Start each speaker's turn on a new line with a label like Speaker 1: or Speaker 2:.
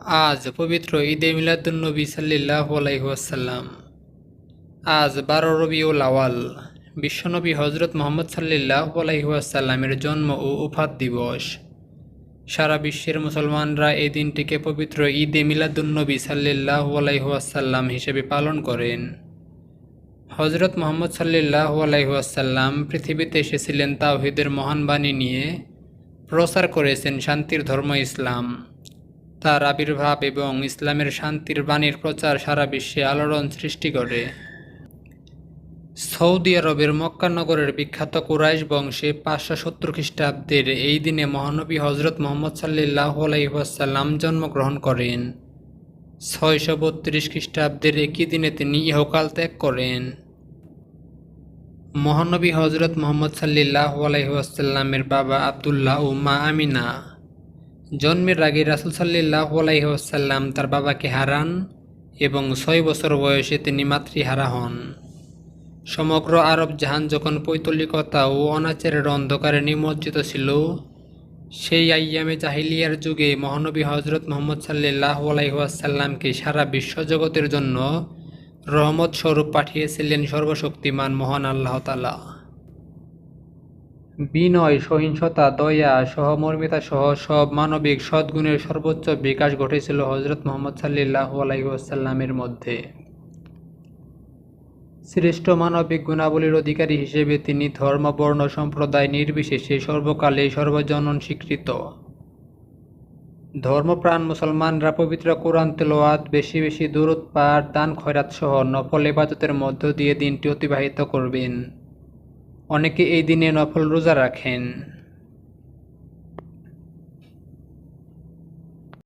Speaker 1: আজ পবিত্র ঈদে মিলাদুন্নবী সাল্লাহ আলাইহাসাল্লাম আজ বারো রবিউল আওয়াল, বিশ্বনবী হজরত মোহাম্মদ সাল্লাহ আলাইহাসাল্লামের জন্ম ও উফাত দিবস। সারা বিশ্বের মুসলমানরা এই দিনটিকে পবিত্র ঈদে মিলাদুন্নবী সাল্লাহ আলাইহাসাল্লাম হিসেবে পালন করেন। হজরত মোহাম্মদ সাল্লাহ আলাইহাসাল্লাম পৃথিবীতে এসেছিলেন তাওহিদের মহান বাণী নিয়ে। প্রচার করেছেন শান্তির ধর্ম ইসলাম। তার আবির্ভাব এবং ইসলামের শান্তির বাণীর প্রচার সারা বিশ্বে আলোড়ন সৃষ্টি করে। সৌদি আরবের মক্কানগরের বিখ্যাত কুরাইশ বংশে পাঁচশো সত্তর খ্রিস্টাব্দের এই দিনে মহানবী হজরত মোহাম্মদ সাল্লাহ আলাইসাল্লাম জন্মগ্রহণ করেন। ছয়শো বত্রিশ খ্রিস্টাব্দের একই দিনে তিনি ইহকাল ত্যাগ করেন। মহানবী হজরত মোহাম্মদ সাল্লাহ আলাইসাল্লামের বাবা আবদুল্লাহ ও মা আমিনা। জন্মের আগে রাসুল সাল্লাহ আলাইসাল্লাম তার বাবাকে হারান এবং ছয় বছর বয়সে তিনি মাতৃহারা হন। সমগ্র আরব জাহান যখন পৈতলিকতা ও অনাচারের অন্ধকারে নিমজ্জিত ছিল, সেই আইয়ামে জাহিলিয়ার যুগে মহানবী হজরত মোহাম্মদ সাল্লাহ আলাইসাল্লামকে সারা বিশ্বজগতের জন্য রহমত স্বরূপ পাঠিয়েছিলেন সর্বশক্তিমান মহান আল্লাহ তালা বিনয়, সহিংসতা, দয়া, সহমর্মিতা সহ সব মানবিক সদ্গুণের সর্বোচ্চ বিকাশ ঘটেছিল হজরত মোহাম্মদ সাল্লাহ আলাইসাল্লামের মধ্যে। শ্রেষ্ঠ মানবিক গুণাবলীর অধিকারী হিসেবে তিনি ধর্ম বর্ণ সম্প্রদায় নির্বিশেষে সর্বকালে সর্বজনন স্বীকৃত। ধর্মপ্রাণ মুসলমানরা পবিত্র কোরআন তেলোয়াত বেশি বেশি দূরত পাঠ, দান, খয়রাত সহ নফল ইবাদতের মধ্য দিয়ে দিনটি অতিবাহিত করবেন। অনেকে এই দিনে নফল রোজা রাখেন।